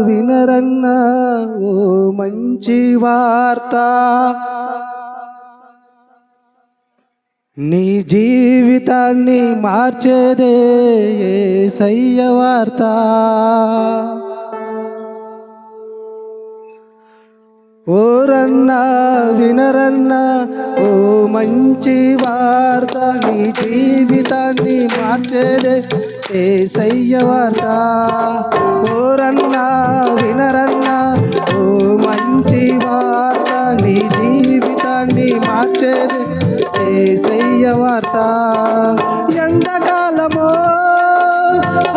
వినరన్నా ఓ మంచి వార్త. నీ జీవితాన్ని మార్చేదే సయ్య వార్త. ఓరన్నా వినరన్నా ఓ మంచి వార్త. నీ జీవితాన్ని మార్చేదే ఏ వార్త. ఓరన్నా వినరన్నా ఓ మంచి వార్త. నీ జీవితాన్ని మార్చేది ఏ వార్త. ఎండకాలమో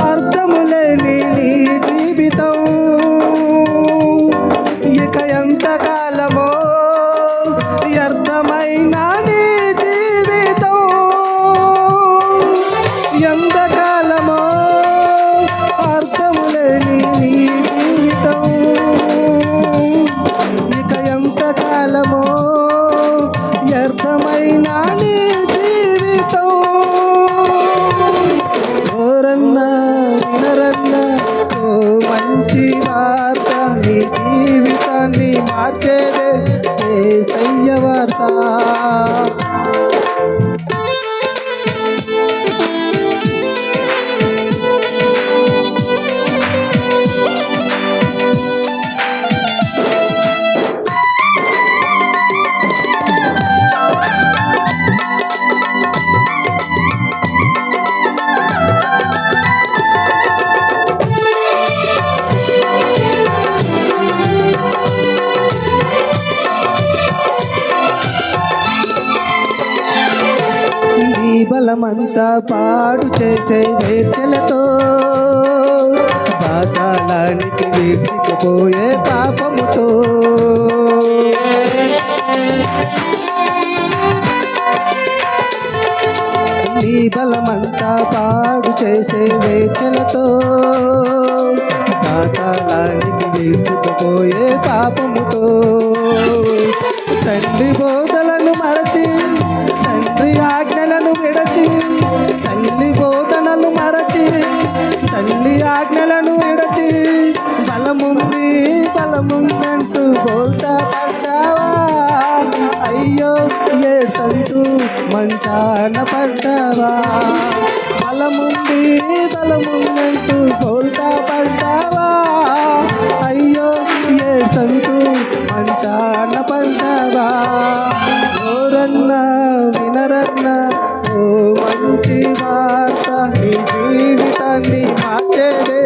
అర్థము లేని నీ జీవితం. ఎంతకాలమో వ్యర్థమైన నీ జీవితం. ఓరన్న వినరన్న ఓ మంచి వార్త నీ జీవితాన్ని మార్చేదే ఏ సయ్య వార్త. బలమంతా పాడు చేసే వేర్చలతో పాతాళానికి వీడ్చిపోయే పాపముతో. నీ బలమంతా పాడు చేసే వేర్చలతో పాతాళానికి వీడ్చిపోయే పాపముతో. తండ్రి బోధలను మరచి తండ్రి ఆజ్ఞలను విడచి తల్లి బోధనలు మరచి తల్లి ఆజ్ఞలను విడచి బలముంది బలముందంటూ బోల్తా పడ్డావా? అయ్యో ఏడ్సంటూ మంచాన పడ్డావా? బలముంది బలముందంటూ బోల్తా పడ్డావా? అయ్యో ఏడ్సంటూ మంచాన పడ్డావా? వార్త నీ జీవితాన్ని మార్చేదే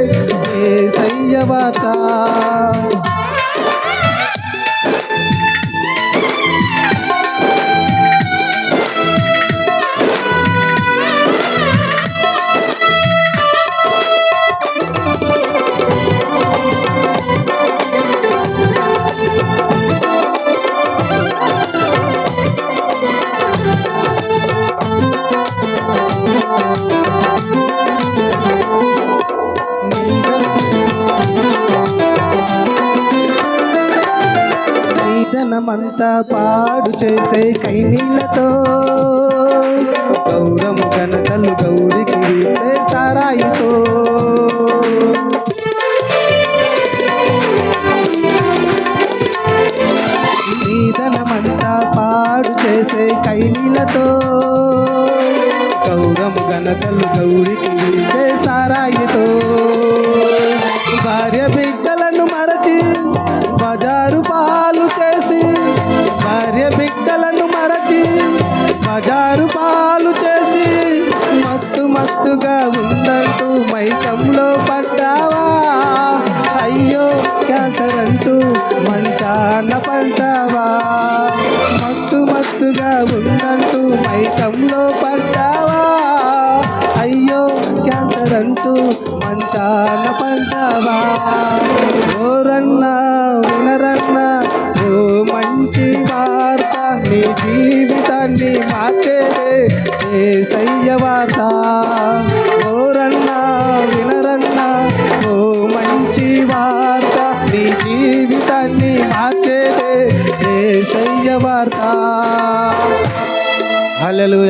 ఏ సయ్య వార్త. నీదనమంతా పాడు చేసే కైనీళ్ళతో గౌరము ఘనతలు గౌరికి సారాయితో. నీదనమంతా పాడు చేసే కైనీలతో గౌరము ఘనతలు గౌరికి సారాయితో. భార్య బిడ్డలను మరచి పాలు చేసి మత్తు మత్తుగా ఉందంటూ మైకంలో పడ్డావా? అయ్యో క్యాన్సర్ అంటూ మంచాన పడ్డావా? మత్తు మత్తుగా ఉందంటూ మైకంలో పడ్డావా? అయ్యో క్యాన్సర్ అంటూ మంచాన పడ్డావా? ఓరన్నా వినరన్నా ఓ మంచి వార్త నీ జీవితాన్ని మార్చే ఏ సయ్య వార్త ఓరన్నా వినరన్నా ఓ మంచి వార్త. నీ జీవితాన్ని మార్చేదే ఏ సయ్య వార్త హల్లెలూయా.